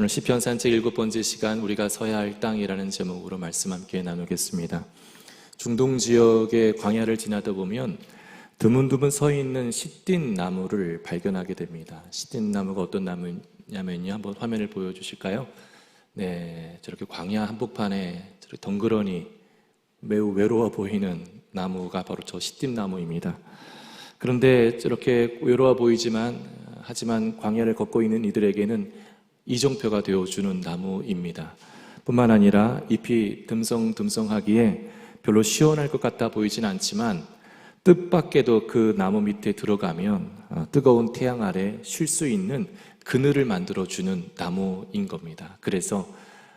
오늘 시편 산책 일곱 번째 시간 우리가 서야 할 땅이라는 제목으로 말씀 함께 나누겠습니다. 중동 지역의 광야를 지나다 보면 드문드문 서 있는 시딘 나무를 발견하게 됩니다. 시딘 나무가 어떤 나무냐면요. 한번 화면을 보여 주실까요? 네, 저렇게 광야 한복판에 저렇게 덩그러니 매우 외로워 보이는 나무가 바로 저 시딘 나무입니다. 그런데 저렇게 외로워 보이지만 하지만 광야를 걷고 있는 이들에게는 이정표가 되어주는 나무입니다. 뿐만 아니라 잎이 듬성듬성하기에 별로 시원할 것 같아 보이진 않지만 뜻밖에도 그 나무 밑에 들어가면 어, 뜨거운 태양 아래 쉴 수 있는 그늘을 만들어주는 나무인 겁니다. 그래서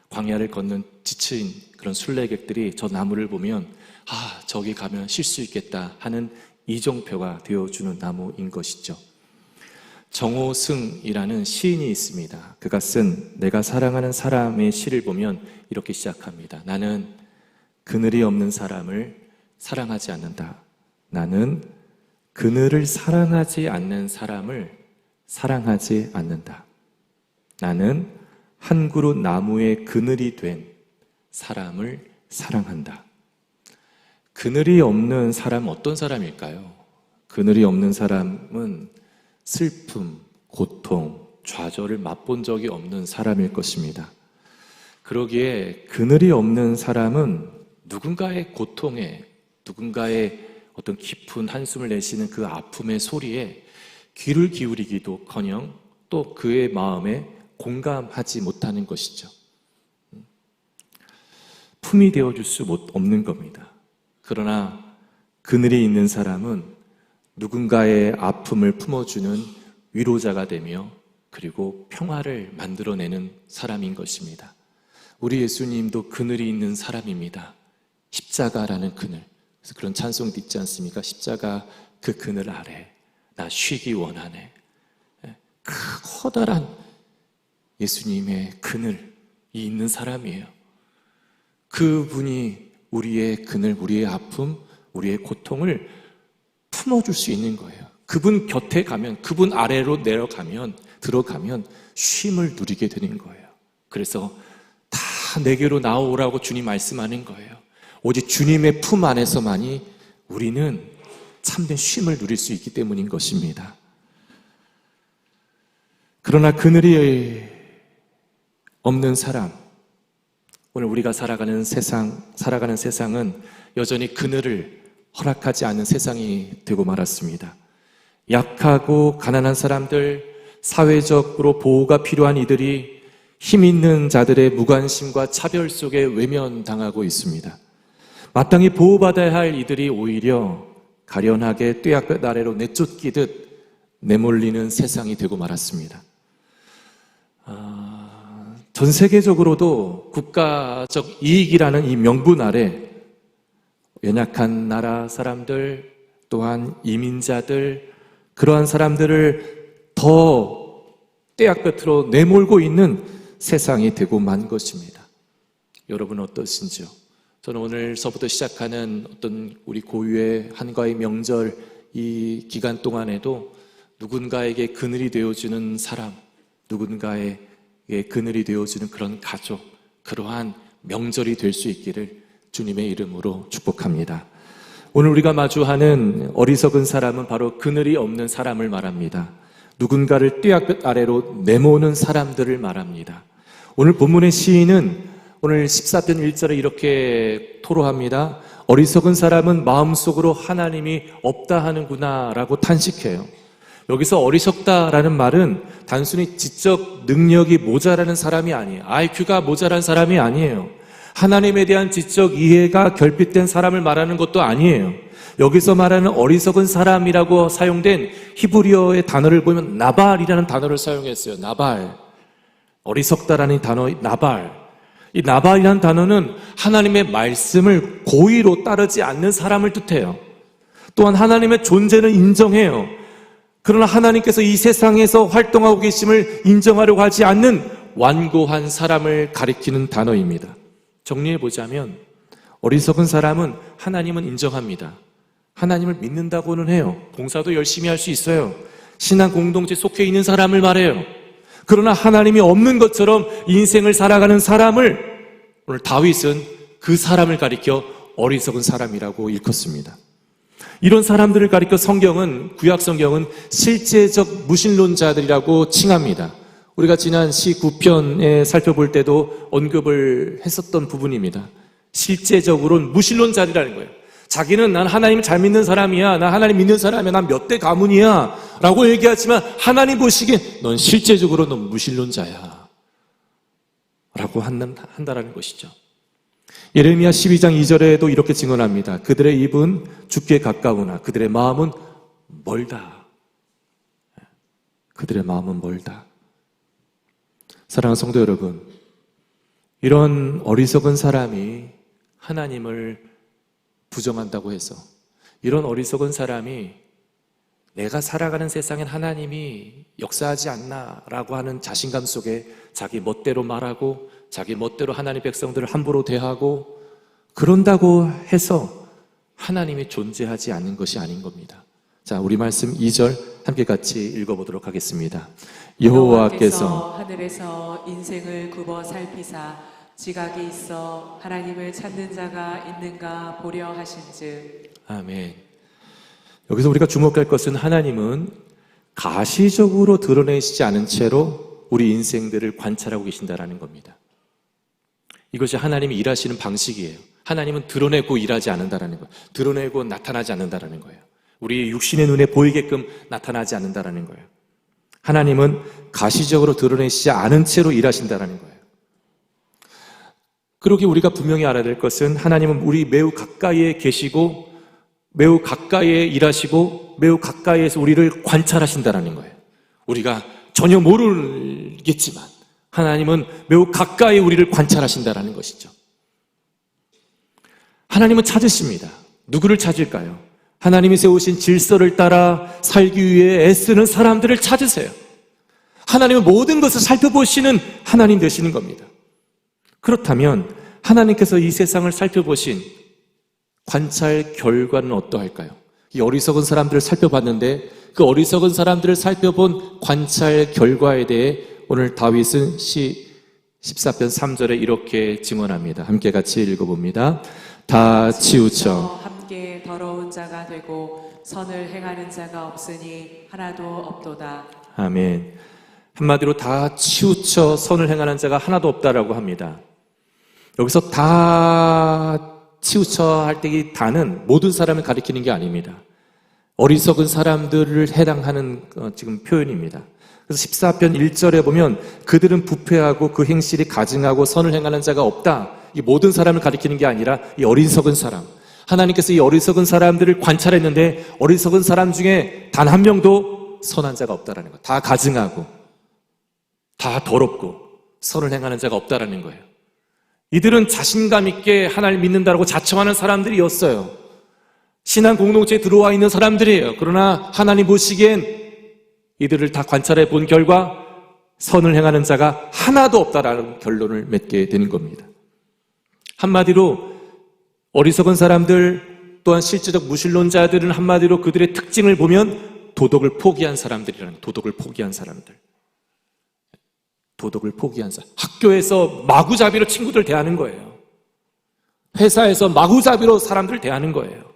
광야를 걷는 지친 그런 순례객들이 저 나무를 보면 아, 저기 가면 쉴 수 있겠다 하는 이정표가 되어주는 나무인 것이죠. 정호승이라는 시인이 있습니다. 그가 쓴 내가 사랑하는 사람의 시를 보면 이렇게 시작합니다. 나는 그늘이 없는 사람을 사랑하지 않는다. 나는 그늘을 사랑하지 않는 사람을 사랑하지 않는다. 나는 한 그루 나무의 그늘이 된 사람을 사랑한다. 그늘이 없는 사람은 어떤 사람일까요? 그늘이 없는 사람은 슬픔, 고통, 좌절을 맛본 적이 없는 사람일 것입니다. 그러기에 그늘이 없는 사람은 누군가의 고통에, 누군가의 어떤 깊은 한숨을 내쉬는 그 아픔의 소리에 귀를 기울이기도 커녕 또 그의 마음에 공감하지 못하는 것이죠. 품이 되어줄 수 없는 겁니다. 그러나 그늘이 있는 사람은 누군가의 아픔을 품어주는 위로자가 되며 그리고 평화를 만들어내는 사람인 것입니다. 우리 예수님도 그늘이 있는 사람입니다. 십자가라는 그늘. 그래서 그런 찬송도 있지 않습니까? 십자가 그 그늘 아래 나 쉬기 원하네. 그 커다란 예수님의 그늘이 있는 사람이에요. 그분이 우리의 그늘, 우리의 아픔, 우리의 고통을 품어줄 수 있는 거예요. 그분 곁에 가면, 그분 아래로 내려가면, 들어가면 쉼을 누리게 되는 거예요. 그래서 다 내게로 나오라고 주님 말씀하는 거예요. 오직 주님의 품 안에서만이 우리는 참된 쉼을 누릴 수 있기 때문인 것입니다. 그러나 그늘이 없는 사람, 오늘 우리가 살아가는 세상, 살아가는 세상은 여전히 그늘을 허락하지 않는 세상이 되고 말았습니다. 약하고 가난한 사람들, 사회적으로 보호가 필요한 이들이 힘 있는 자들의 무관심과 차별 속에 외면당하고 있습니다. 마땅히 보호받아야 할 이들이 오히려 가련하게 뙤약볕 아래로 내쫓기듯 내몰리는 세상이 되고 말았습니다. 아, 전 세계적으로도 국가적 이익이라는 이 명분 아래 연약한 나라 사람들 또한 이민자들 그러한 사람들을 더 떼약볕으로 내몰고 있는 세상이 되고 만 것입니다. 여러분 어떠신지요? 저는 오늘서부터 시작하는 어떤 우리 고유의 한가위 명절 이 기간 동안에도 누군가에게 그늘이 되어주는 사람, 누군가에게 그늘이 되어주는 그런 가족, 그러한 명절이 될 수 있기를 주님의 이름으로 축복합니다. 오늘 우리가 마주하는 어리석은 사람은 바로 그늘이 없는 사람을 말합니다. 누군가를 뙤약볕 아래로 내모는 사람들을 말합니다. 오늘 본문의 시인은 오늘 14편 1절에 이렇게 토로합니다. 어리석은 사람은 마음속으로 하나님이 없다 하는구나 라고 탄식해요. 여기서 어리석다라는 말은 단순히 지적 능력이 모자라는 사람이 아니에요. IQ가 모자란 사람이 아니에요. 하나님에 대한 지적 이해가 결핍된 사람을 말하는 것도 아니에요. 여기서 말하는 어리석은 사람이라고 사용된 히브리어의 단어를 보면 나발이라는 단어를 사용했어요. 나발. 어리석다라는 단어 나발. 이 나발이라는 단어는 하나님의 말씀을 고의로 따르지 않는 사람을 뜻해요. 또한 하나님의 존재는 인정해요. 그러나 하나님께서 이 세상에서 활동하고 계심을 인정하려고 하지 않는 완고한 사람을 가리키는 단어입니다. 정리해 보자면 어리석은 사람은 하나님은 인정합니다. 하나님을 믿는다고는 해요. 봉사도 열심히 할 수 있어요. 신앙 공동체 속해 있는 사람을 말해요. 그러나 하나님이 없는 것처럼 인생을 살아가는 사람을 오늘 다윗은 그 사람을 가리켜 어리석은 사람이라고 일컫습니다. 이런 사람들을 가리켜 성경은 구약 성경은 실제적 무신론자들이라고 칭합니다. 우리가 지난 시 9편에 살펴볼 때도 언급을 했었던 부분입니다. 실제적으로는 무신론자리라는 거예요. 자기는 난 하나님 잘 믿는 사람이야. 난 하나님 믿는 사람이야. 난 몇 대 가문이야. 라고 얘기하지만 하나님 보시기엔 넌 실제적으로 넌 무신론자야. 라고 한다, 한다라는 것이죠. 예레미야 12장 2절에도 이렇게 증언합니다. 그들의 입은 죽게 가까우나 그들의 마음은 멀다. 그들의 마음은 멀다. 사랑하는 성도 여러분, 이런 어리석은 사람이 하나님을 부정한다고 해서 이런 어리석은 사람이 내가 살아가는 세상엔 하나님이 역사하지 않나라고 하는 자신감 속에 자기 멋대로 말하고 자기 멋대로 하나님 백성들을 함부로 대하고 그런다고 해서 하나님이 존재하지 않는 것이 아닌 겁니다. 자, 우리 말씀 2절 함께 같이 읽어보도록 하겠습니다. 여호와께서 하늘에서 인생을 굽어 살피사 지각이 있어 하나님을 찾는 자가 있는가 보려 하신즉 아멘. 여기서 우리가 주목할 것은 하나님은 가시적으로 드러내시지 않은 채로 우리 인생들을 관찰하고 계신다라는 겁니다. 이것이 하나님이 일하시는 방식이에요. 하나님은 드러내고 일하지 않는다라는 거예요. 드러내고 나타나지 않는다라는 거예요. 우리 육신의 눈에 보이게끔 나타나지 않는다라는 거예요. 하나님은 가시적으로 드러내시지 않은 채로 일하신다라는 거예요. 그러기 우리가 분명히 알아야 될 것은 하나님은 우리 매우 가까이에 계시고 매우 가까이에 일하시고 매우 가까이에서 우리를 관찰하신다라는 거예요. 우리가 전혀 모르겠지만 하나님은 매우 가까이 우리를 관찰하신다라는 것이죠. 하나님은 찾으십니다. 누구를 찾을까요? 하나님이 세우신 질서를 따라 살기 위해 애쓰는 사람들을 찾으세요. 하나님은 모든 것을 살펴보시는 하나님 되시는 겁니다. 그렇다면 하나님께서 이 세상을 살펴보신 관찰 결과는 어떠할까요? 이 어리석은 사람들을 살펴봤는데 그 어리석은 사람들을 살펴본 관찰 결과에 대해 오늘 다윗은 시 14편 3절에 이렇게 증언합니다. 함께 같이 읽어봅니다. 다 치우쳐 함께 더러운 자가 되고 선을 행하는 자가 없으니 하나도 없도다 아멘. 한마디로 다 치우쳐 선을 행하는 자가 하나도 없다라고 합니다. 여기서 다 치우쳐 할 때 이 다는 모든 사람을 가리키는 게 아닙니다. 어리석은 사람들을 해당하는 어, 지금 표현입니다. 그래서 14편 1절에 보면 그들은 부패하고 그 행실이 가증하고 선을 행하는 자가 없다. 이 모든 사람을 가리키는 게 아니라 이 어리석은 사람. 하나님께서 이 어리석은 사람들을 관찰했는데 어리석은 사람 중에 단 한 명도 선한 자가 없다라는 거. 다 가증하고 다 더럽고 선을 행하는 자가 없다라는 거예요. 이들은 자신감 있게 하나님 믿는다라고 자청하는 사람들이었어요. 신앙 공동체에 들어와 있는 사람들이에요. 그러나 하나님 보시기엔 이들을 다 관찰해 본 결과 선을 행하는 자가 하나도 없다라는 결론을 맺게 되는 겁니다. 한마디로 어리석은 사람들 또한 실제적 무신론자들은 한마디로 그들의 특징을 보면 도덕을 포기한 사람들이라는 도덕을 포기한 사람들. 도덕을 포기한 사람. 학교에서 마구잡이로 친구들 대하는 거예요. 회사에서 마구잡이로 사람들 대하는 거예요.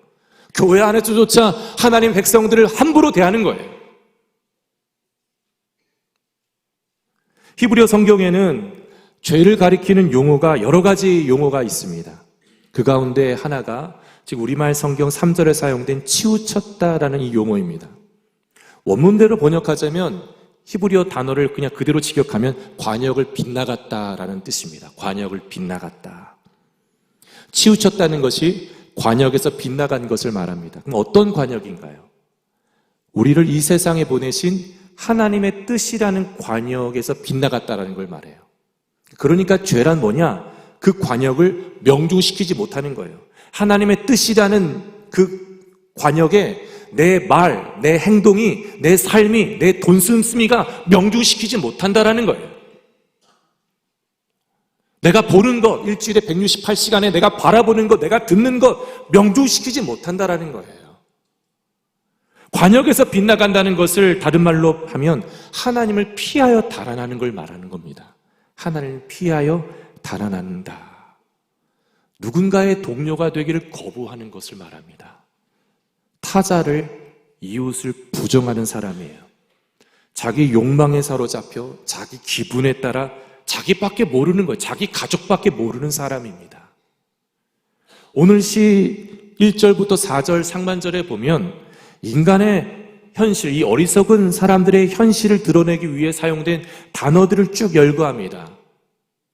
교회 안에서조차 하나님 백성들을 함부로 대하는 거예요. 히브리어 성경에는 죄를 가리키는 용어가 여러 가지 용어가 있습니다. 그 가운데 하나가 지금 우리말 성경 3절에 사용된 치우쳤다라는 이 용어입니다. 원문대로 번역하자면 히브리어 단어를 그냥 그대로 직역하면 관역을 빗나갔다라는 뜻입니다. 관역을 빗나갔다. 치우쳤다는 것이 관역에서 빗나간 것을 말합니다. 그럼 어떤 관역인가요? 우리를 이 세상에 보내신 하나님의 뜻이라는 관역에서 빗나갔다라는 걸 말해요. 그러니까 죄란 뭐냐? 그 관역을 명중시키지 못하는 거예요. 하나님의 뜻이라는 그 관역에 내 말, 내 행동이, 내 삶이, 내 돈 씀씀이가 명중시키지 못한다라는 거예요. 내가 보는 것, 일주일에 168시간에 내가 바라보는 것, 내가 듣는 것, 명중시키지 못한다라는 거예요. 관역에서 빗나간다는 것을 다른 말로 하면 하나님을 피하여 달아나는 걸 말하는 겁니다. 하나님을 피하여 달아난다. 누군가의 동료가 되기를 거부하는 것을 말합니다. 타자를 이웃을 부정하는 사람이에요. 자기 욕망에 사로잡혀 자기 기분에 따라 자기밖에 모르는 거예요. 자기 가족밖에 모르는 사람입니다. 오늘 시 1절부터 4절 상반절에 보면 인간의 현실, 이 어리석은 사람들의 현실을 드러내기 위해 사용된 단어들을 쭉 열거합니다.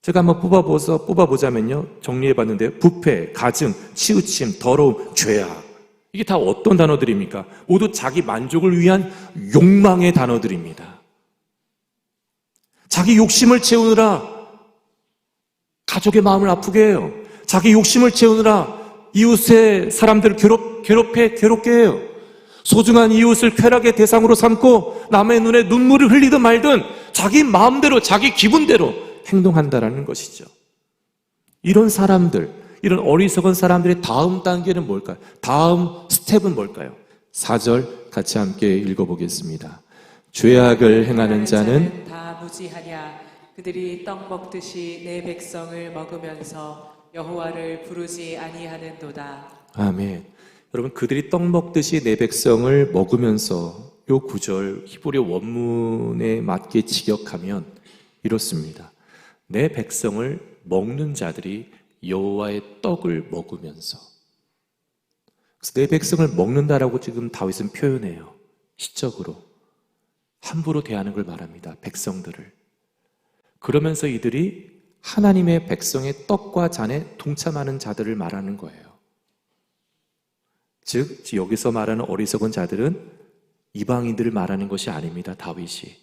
제가 한번 뽑아보서, 뽑아보자면요. 정리해봤는데요. 부패, 가증, 치우침, 더러움, 죄악. 이게 다 어떤 단어들입니까? 모두 자기 만족을 위한 욕망의 단어들입니다. 자기 욕심을 채우느라 가족의 마음을 아프게 해요. 자기 욕심을 채우느라 이웃의 사람들을 괴롭, 괴롭해, 괴롭게 해요. 소중한 이웃을 쾌락의 대상으로 삼고 남의 눈에 눈물을 흘리든 말든 자기 마음대로, 자기 기분대로 행동한다라는 것이죠. 이런 사람들, 이런 어리석은 사람들의 다음 단계는 뭘까요? 다음 스텝은 뭘까요? 4절 같이 함께 읽어보겠습니다. 죄악을 행하는 자는 다 무지하냐 그들이 떡 먹듯이 내 백성을 먹으면서 여호와를 부르지 아니하는도다 아멘. 여러분 그들이 떡 먹듯이 내 백성을 먹으면서 요 구절 히브리 원문에 맞게 직역하면 이렇습니다. 내 백성을 먹는 자들이 여호와의 떡을 먹으면서 내 백성을 먹는다라고 지금 다윗은 표현해요. 시적으로 함부로 대하는 걸 말합니다. 백성들을 그러면서 이들이 하나님의 백성의 떡과 잔에 동참하는 자들을 말하는 거예요. 즉 여기서 말하는 어리석은 자들은 이방인들을 말하는 것이 아닙니다. 다윗이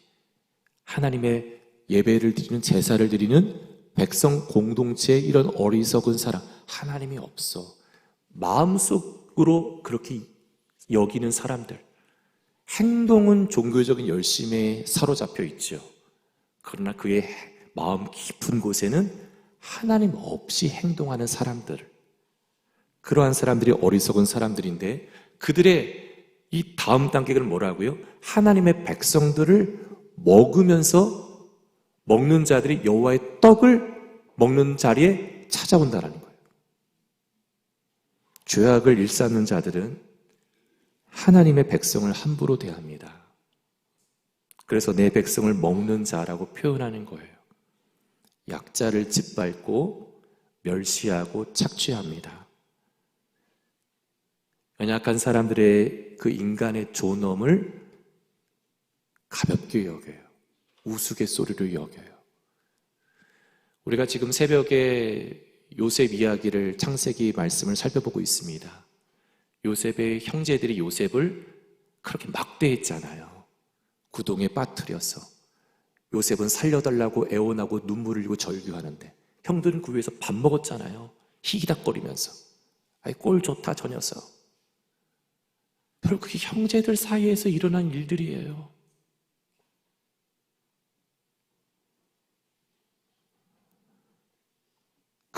하나님의 예배를 드리는 제사를 드리는 백성 공동체의 이런 어리석은 사람 하나님이 없어 마음속으로 그렇게 여기는 사람들 행동은 종교적인 열심에 사로잡혀 있죠. 그러나 그의 마음 깊은 곳에는 하나님 없이 행동하는 사람들 그러한 사람들이 어리석은 사람들인데 그들의 이 다음 단계를 뭐라고요? 하나님의 백성들을 먹으면서 먹는 자들이 여호와의 떡을 먹는 자리에 찾아온다라는 거예요. 죄악을 일삼는 자들은 하나님의 백성을 함부로 대합니다. 그래서 내 백성을 먹는 자라고 표현하는 거예요. 약자를 짓밟고 멸시하고 착취합니다. 연약한 사람들의 그 인간의 존엄을 가볍게 여겨요. 우스갯소리로 여겨요. 우리가 지금 새벽에 요셉 이야기를 창세기 말씀을 살펴보고 있습니다. 요셉의 형제들이 요셉을 그렇게 막대했잖아요. 구동에 빠뜨려서. 요셉은 살려달라고 애원하고 눈물 흘리고 절규하는데 형들은 그 위에서 밥 먹었잖아요. 희기닥거리면서. 아이 꼴 좋다 저 녀석. 바로 그게 형제들 사이에서 일어난 일들이에요.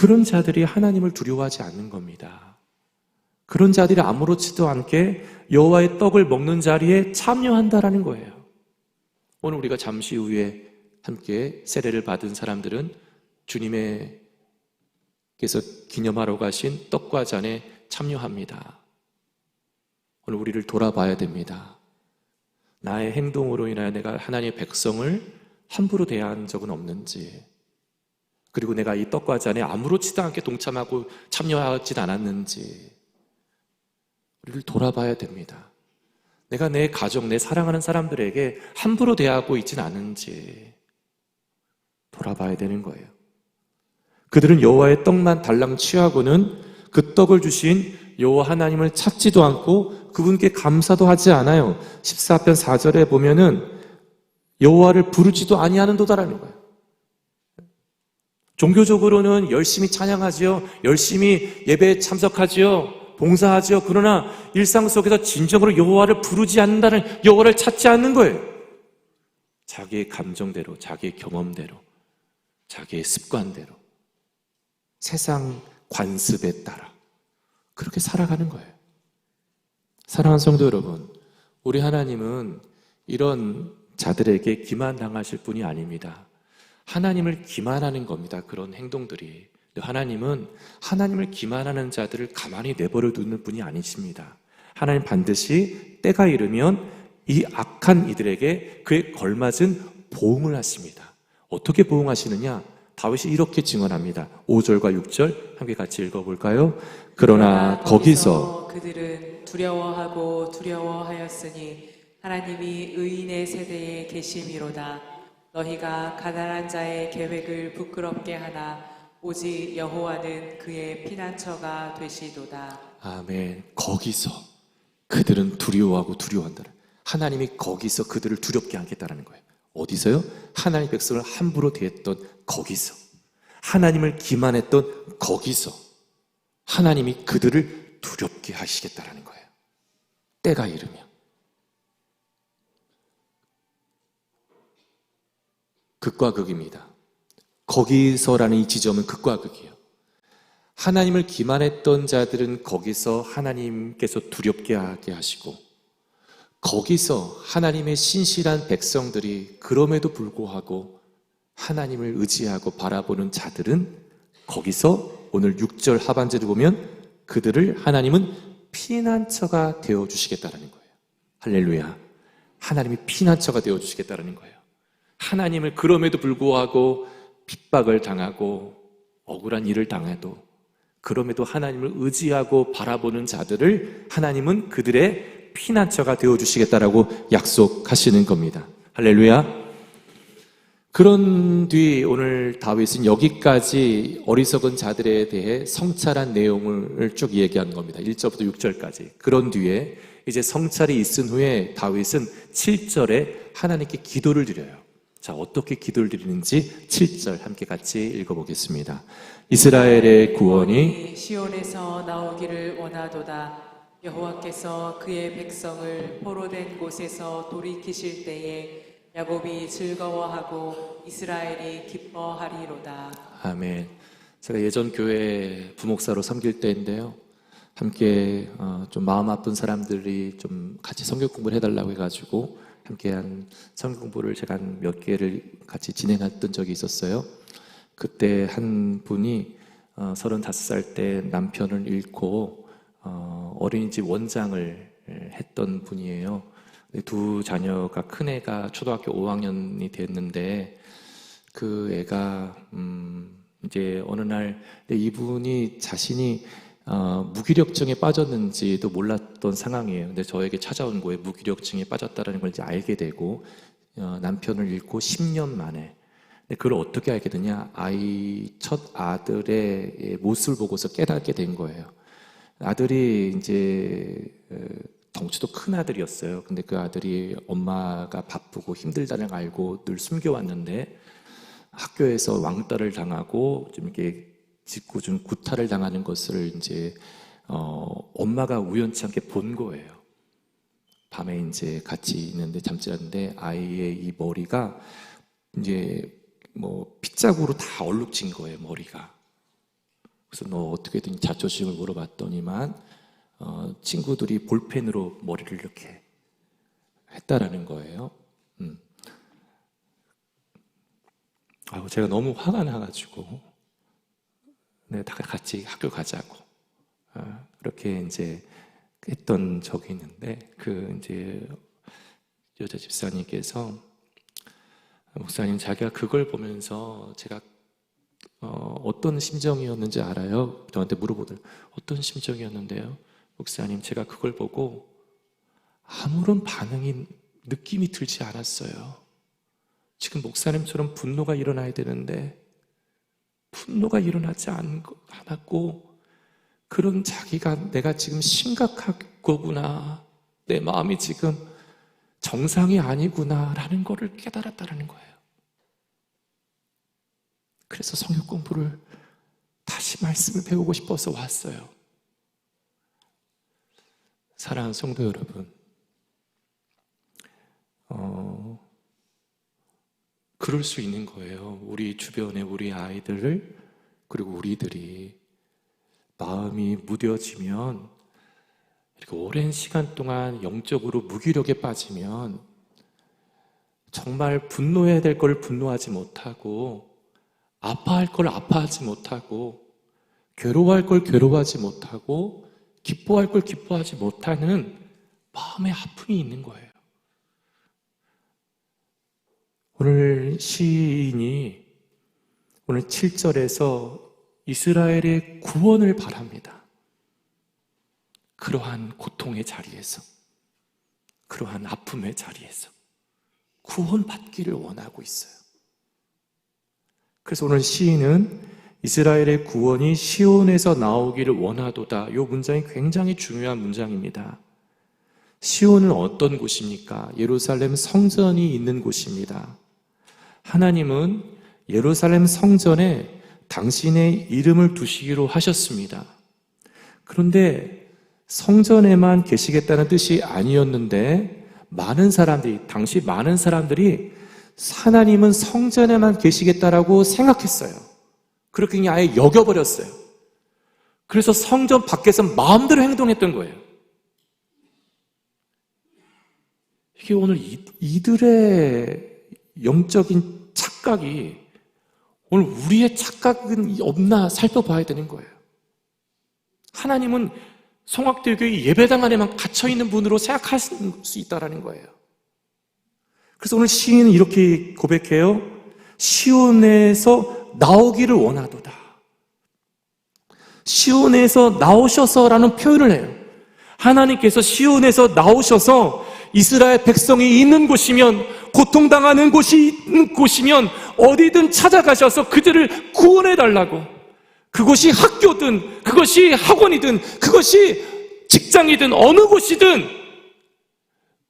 그런 자들이 하나님을 두려워하지 않는 겁니다. 그런 자들이 아무렇지도 않게 여호와의 떡을 먹는 자리에 참여한다라는 거예요. 오늘 우리가 잠시 후에 함께 세례를 받은 사람들은 주님의 께서 기념하러 가신 떡과 잔에 참여합니다. 오늘 우리를 돌아봐야 됩니다. 나의 행동으로 인하여 내가 하나님의 백성을 함부로 대한 적은 없는지, 그리고 내가 이 떡과 잔에 아무렇지도 않게 동참하고 참여하진 않았는지, 우리를 돌아봐야 됩니다. 내가 내 가족, 내 사랑하는 사람들에게 함부로 대하고 있진 않은지 돌아봐야 되는 거예요. 그들은 여호와의 떡만 달랑 취하고는 그 떡을 주신 여호와 하나님을 찾지도 않고 그분께 감사도 하지 않아요. 14편 4절에 보면은 여호와를 부르지도 아니하는도다라는 거예요. 종교적으로는 열심히 찬양하지요. 열심히 예배에 참석하지요. 봉사하지요. 그러나 일상 속에서 진정으로 여호와를 부르지 않는다는 여호와를 찾지 않는 거예요. 자기의 감정대로, 자기의 경험대로, 자기의 습관대로, 세상 관습에 따라 그렇게 살아가는 거예요. 사랑하는 성도 여러분, 우리 하나님은 이런 자들에게 기만당하실 분이 아닙니다. 하나님을 기만하는 겁니다. 그런 행동들이. 하나님은 하나님을 기만하는 자들을 가만히 내버려 두는 분이 아니십니다. 하나님 반드시 때가 이르면 이 악한 이들에게 그에 걸맞은 보응을 하십니다. 어떻게 보응하시느냐? 다윗이 이렇게 증언합니다. 5절과 6절 함께 같이 읽어볼까요? 그러나 거기서 그들은 두려워하고 두려워하였으니 하나님이 의인의 세대에 계심이로다. 너희가 가난한 자의 계획을 부끄럽게 하나 오직 여호와는 그의 피난처가 되시도다. 아멘. 거기서 그들은 두려워하고 두려워한다. 하나님이 거기서 그들을 두렵게 하겠다라는 거예요. 어디서요? 하나님 백성을 함부로 대했던 거기서. 하나님을 기만했던 거기서. 하나님이 그들을 두렵게 하시겠다라는 거예요. 때가 이르면. 극과 극입니다. 거기서라는 이 지점은 극과 극이에요. 하나님을 기만했던 자들은 거기서 하나님께서 두렵게 하게 하시고, 거기서 하나님의 신실한 백성들이 그럼에도 불구하고 하나님을 의지하고 바라보는 자들은 거기서 오늘 6절 하반절을 보면 그들을 하나님은 피난처가 되어 주시겠다라는 거예요. 할렐루야. 하나님이 피난처가 되어 주시겠다라는 거예요. 하나님을 그럼에도 불구하고 핍박을 당하고 억울한 일을 당해도 그럼에도 하나님을 의지하고 바라보는 자들을 하나님은 그들의 피난처가 되어 주시겠다라고 약속하시는 겁니다. 할렐루야. 그런 뒤 오늘 다윗은 여기까지 어리석은 자들에 대해 성찰한 내용을 쭉 얘기한 겁니다. 1절부터 6절까지. 그런 뒤에 이제 성찰이 있은 후에 다윗은 7절에 하나님께 기도를 드려요. 자, 어떻게 기도를 드리는지 7절 함께 같이 읽어보겠습니다. 이스라엘의 구원이 시온에서 나오기를 원하도다. 여호와께서 그의 백성을 포로된 곳에서 돌이키실 때에 야곱이 즐거워하고 이스라엘이 기뻐하리로다. 아멘. 제가 예전 교회 부목사로 섬길 때인데요. 함께 어, 좀 마음 아픈 사람들이 좀 같이 성경 공부를 해달라고 해가지고 함께한 성경 공부를 제가 한 몇 개를 같이 진행했던 적이 있었어요. 그때 한 분이 어, 35살 때 남편을 잃고 어, 어린이집 원장을 했던 분이에요. 두 자녀가 큰 애가 초등학교 5학년이 됐는데 그 애가 음 이제 어느 날 이분이 자신이 어, 무기력증에 빠졌는지도 몰랐 던 상황이에요. 근데 저에게 찾아온 거에 무기력증에 빠졌다는 걸 이제 알게 되고 어, 남편을 잃고 10년 만에 근데 그걸 어떻게 알게 되냐 아이 첫 아들의 모습을 보고서 깨닫게 된 거예요. 아들이 이제 어, 덩치도 큰 아들이었어요. 근데 그 아들이 엄마가 바쁘고 힘들다는 걸 알고 늘 숨겨왔는데 학교에서 왕따를 당하고 좀 이렇게 좀 구타를 당하는 것을 이제 어, 엄마가 우연치 않게 본 거예요. 밤에 이제 같이 있는데 잠지 않는데 아이의 이 머리가 이제 뭐 핏자국으로 다 얼룩진 거예요 머리가. 그래서 너 어떻게든 자초심을 물어봤더니만 어, 친구들이 볼펜으로 머리를 이렇게 했다라는 거예요. 음. 아우 제가 너무 화가 나가지고 네, 다 같이 학교 가자고 아, 그렇게 이제 했던 적이 있는데 그 이제 여자 집사님께서 목사님 자기가 그걸 보면서 제가 어, 어떤 심정이었는지 알아요? 저한테 물어보더니 어떤 심정이었는데요? 목사님 제가 그걸 보고 아무런 반응이 느낌이 들지 않았어요. 지금 목사님처럼 분노가 일어나야 되는데 분노가 일어나지 않- 않았고 그런 자기가 내가 지금 심각하구나 내 마음이 지금 정상이 아니구나라는 것을 깨달았다는 거예요. 그래서 성경 공부를 다시 말씀을 배우고 싶어서 왔어요. 사랑하는 성도 여러분, 어, 그럴 수 있는 거예요. 우리 주변에 우리 아이들을 그리고 우리들이 마음이 무뎌지면 이렇게 오랜 시간 동안 영적으로 무기력에 빠지면 정말 분노해야 될 걸 분노하지 못하고 아파할 걸 아파하지 못하고 괴로워할 걸 괴로워하지 못하고 기뻐할 걸 기뻐하지 못하는 마음의 아픔이 있는 거예요. 오늘 시인이 오늘 7절에서 이스라엘의 구원을 바랍니다. 그러한 고통의 자리에서, 그러한 아픔의 자리에서 구원받기를 원하고 있어요. 그래서 오늘 시인은 이스라엘의 구원이 시온에서 나오기를 원하도다. 이 문장이 굉장히 중요한 문장입니다. 시온은 어떤 곳입니까? 예루살렘 성전이 있는 곳입니다. 하나님은 예루살렘 성전에 당신의 이름을 두시기로 하셨습니다. 그런데 성전에만 계시겠다는 뜻이 아니었는데 많은 사람들이 당시 많은 사람들이 하나님은 성전에만 계시겠다라고 생각했어요. 그렇게 그냥 아예 여겨버렸어요. 그래서 성전 밖에서 마음대로 행동했던 거예요. 이게 오늘 이- 이들의 영적인 착각이 오늘 우리의 착각은 없나 살펴봐야 되는 거예요. 하나님은 성악대교의 예배당 안에만 갇혀 있는 분으로 생각할 수 있다라는 거예요. 그래서 오늘 시인은 이렇게 고백해요. 시온에서 나오기를 원하도다. 시온에서 나오셔서라는 표현을 해요. 하나님께서 시온에서 나오셔서 이스라엘 백성이 있는 곳이면 고통당하는 곳이 있는 곳이면 어디든 찾아가셔서 그들을 구원해 달라고 그곳이 학교든 그것이 학원이든 그것이 직장이든 어느 곳이든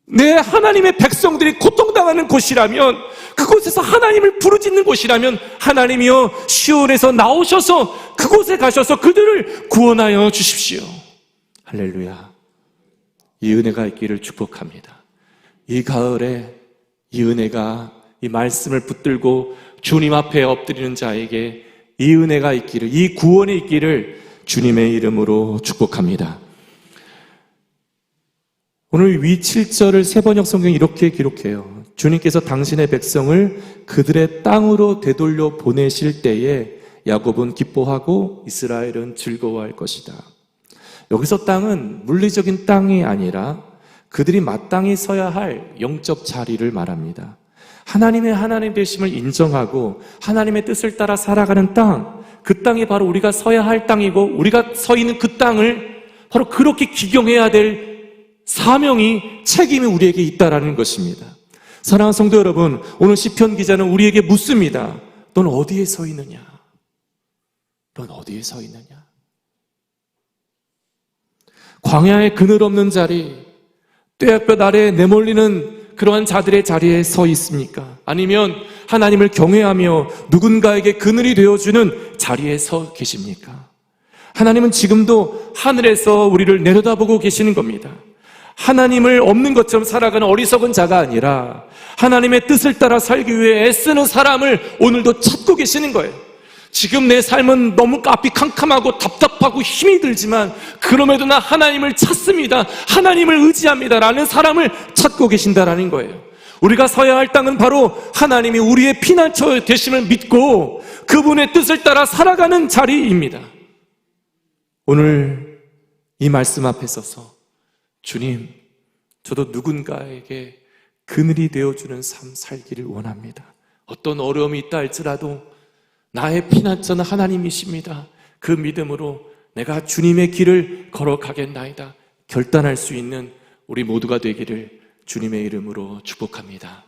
내 하나님의 백성들이 고통당하는 곳이라면 그곳에서 하나님을 부르짖는 곳이라면 하나님이여 시온에서 나오셔서 그곳에 가셔서 그들을 구원하여 주십시오. 할렐루야. 이 은혜가 있기를 축복합니다. 이 가을에 이 은혜가 이 말씀을 붙들고 주님 앞에 엎드리는 자에게 이 은혜가 있기를, 이 구원이 있기를 주님의 이름으로 축복합니다. 오늘 위 7절을 세번역 성경이 이렇게 기록해요. 주님께서 당신의 백성을 그들의 땅으로 되돌려 보내실 때에 야곱은 기뻐하고 이스라엘은 즐거워할 것이다. 여기서 땅은 물리적인 땅이 아니라 그들이 마땅히 서야 할 영적 자리를 말합니다. 하나님의 하나님 되심을 인정하고 하나님의 뜻을 따라 살아가는 땅, 그 땅이 바로 우리가 서야 할 땅이고 우리가 서 있는 그 땅을 바로 그렇게 기경해야 될 사명이 책임이 우리에게 있다라는 것입니다. 사랑하는 성도 여러분, 오늘 시편 기자는 우리에게 묻습니다. 넌 어디에 서 있느냐? 넌 어디에 서 있느냐? 광야의 그늘 없는 자리, 떼약볕 아래에 내몰리는 그러한 자들의 자리에 서 있습니까? 아니면 하나님을 경외하며 누군가에게 그늘이 되어주는 자리에 서 계십니까? 하나님은 지금도 하늘에서 우리를 내려다보고 계시는 겁니다. 하나님을 없는 것처럼 살아가는 어리석은 자가 아니라 하나님의 뜻을 따라 살기 위해 애쓰는 사람을 오늘도 찾고 계시는 거예요. 지금 내 삶은 너무 까삐캄캄하고 답답하고 힘이 들지만 그럼에도 나 하나님을 찾습니다. 하나님을 의지합니다. 라는 사람을 찾고 계신다라는 거예요. 우리가 서야 할 땅은 바로 하나님이 우리의 피난처 되심을 믿고 그분의 뜻을 따라 살아가는 자리입니다. 오늘 이 말씀 앞에 서서 주님, 저도 누군가에게 그늘이 되어주는 삶 살기를 원합니다. 어떤 어려움이 있다 할지라도 나의 피난처는 하나님이십니다. 그 믿음으로 내가 주님의 길을 걸어가겠나이다. 결단할 수 있는 우리 모두가 되기를 주님의 이름으로 축복합니다.